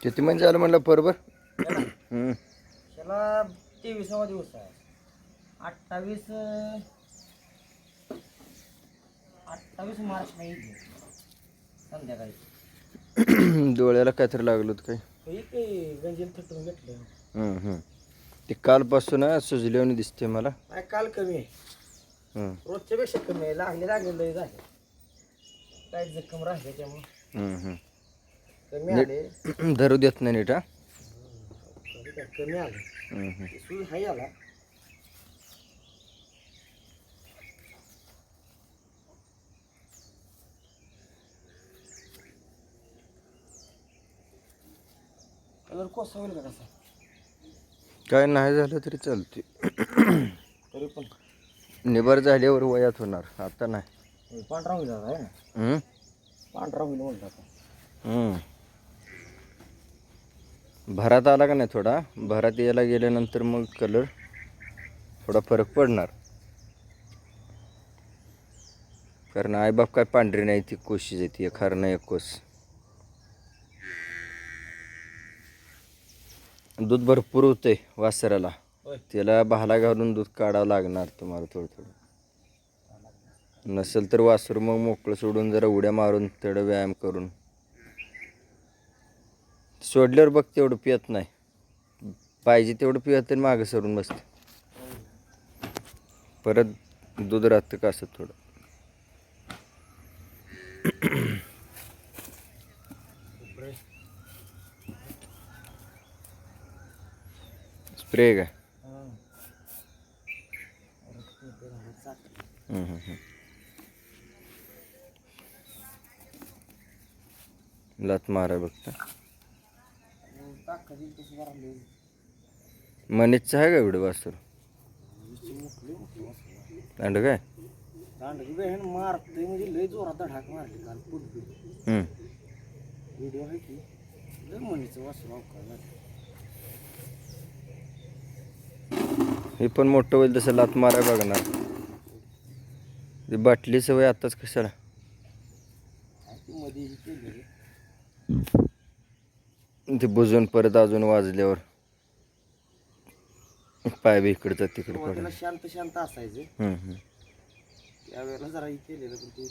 किती म्हणजे झालं म्हणलं बरोबर हम्म. त्याला तेविसावा दिवस आहे. अठ्ठावीस अठ्ठावीस मार्चला येईल संध्याकाळी. डोळ्याला काय तर लागलं होतं काय? तो इथे गंजील थटून घेतलं. हम्म, हम्म. ते कालपासून सुजल्याने दिसते मला. नाही काल कमी आहे. हम्म, रोजच्या पेक्षा कमी आहे. लागले लागले लय झाले. काय जखम राहिले त्यामुळे. हम्म, हम्म. कमी आले. धरू देत नाही नीट हा? काय कमी आले. हम्म, हम्म. सूज हाय आला कलर कोसा होईल का कसा? काय नाही झालं तरी चालते तरी पण. निबर झाल्यावर वयात होणार आता नाही. पांढरा होईल आता आहे ना? हम्म? पांढरा होईल म्हणतात. हम्म. भरात आला का नाही थोडा? भरात यायला गेल्यानंतर मग कलर थोडा फरक पडणार. कारण आईबाप काय पांढरी नाही ती कोशीच आहे ती खार नाही एक कोस. दूध भरपूर होते वासराला. त्याला बहाला घालून दूध काढावं लागणार तुम्हाला थोडं थोडं नसेल तर वासरू मग मोकळं सोडून जरा उड्या मारून तेवढं व्यायाम करून. सोडल्यावर बघ तेवढं पियत नाही. पाहिजे तेवढं पियत आणि मागं सरून बसते. परत दूध राहतं का असं थोडं. स्प्रे काय लात मारा बघता मनीचं आहे का एवढं वासर. दांड काय बहीण मारते म्हणजे लय जोरात धडाक मारली काल पुढे हम्म. व्हिडिओ आहे की लय म्हणीचं वासरू अवकाळ झालं हे पण मोठं होईल तसं लात मारा बघणार ती बाटली सवय आताच कशाला मध्ये. ते बुजून परत अजून वाजल्यावर पाय बी इकडचं तिकडं शांत शांत असायचं. त्यावेळेला जरा केलेलं पण ते